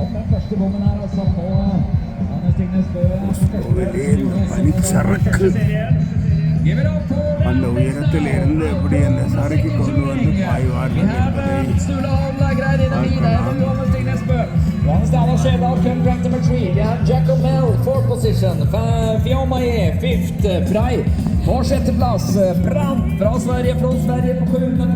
Og den første bommen her, altså, på Anders Stignes Bø. வெளியே பனிச்சறுக்கு Give it up for அந்த உயரத்தில் இருந்து எப்படி அந்த சறுக்கி கொண்டு வந்து We பாய்வார்கள் have என்பதை uh, Sula Hovla greid inn i bilen for Thomas Stignes Bø. Johannes Dahler Skjedal come rank number three. Vi har Jacob Mell, fourth position. Fa- Fiomaye, fifth. Brei på sjetteplass. Brandt fra Sverige, från Sverige på sjuende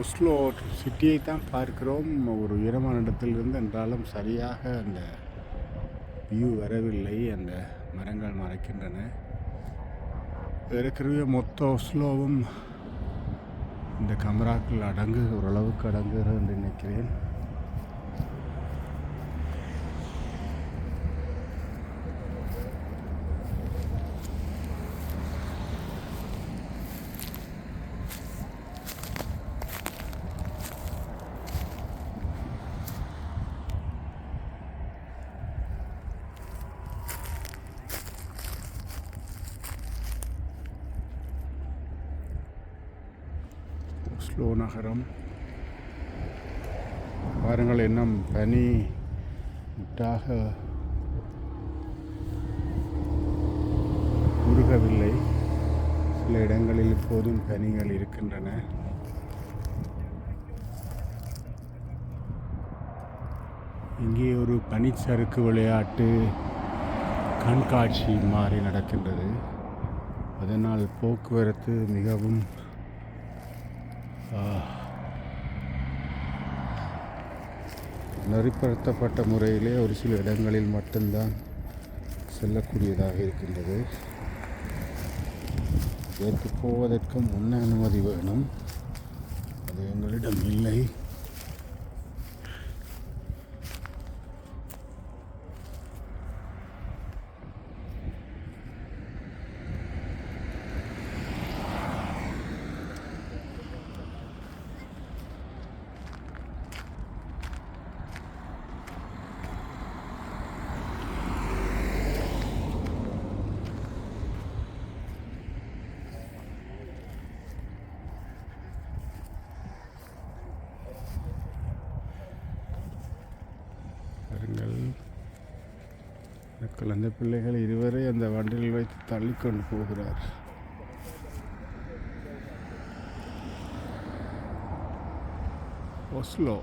Oslo சிட்டியை தான் பார்க்கிறோம். ஒரு உயரமான இடத்திலிருந்து என்றாலும் சரியாக அந்த view வரவில்லை. அந்த மரங்கள் மறைக்கின்றன. இருக்கிறவே மொத்த ஒஸ்லோவும் இந்த கமராக்கள் அடங்கு ஓரளவுக்கு அடங்குகிறது என்று நினைக்கிறேன். ஸ்லோ நகரம் பாருங்கள் இன்னும் பனி முட்டாக உருகவில்லை. சில இடங்களில் இப்போதும் பனிகள் இருக்கின்றன. இங்கே ஒரு பனிச்சறுக்கு விளையாட்டு கண்காட்சி மாறி நடக்கின்றது. அதனால் போக்குவரத்து மிகவும் நெறிப்படுத்தப்பட்ட முறையிலே ஒரு சில இடங்களில் மட்டும்தான் செல்லக்கூடியதாக இருக்கின்றது. இதற்கு போவதற்கு முன்ன அனுமதி வேணும். அது எங்களிடம் இல்லை பாருங்கள் இந்த குழந்தை பிள்ளைகள் இருவரை அந்த வண்டியில் வைத்து தள்ளிக்கொண்டு போகிறார். ஒஸ்லோ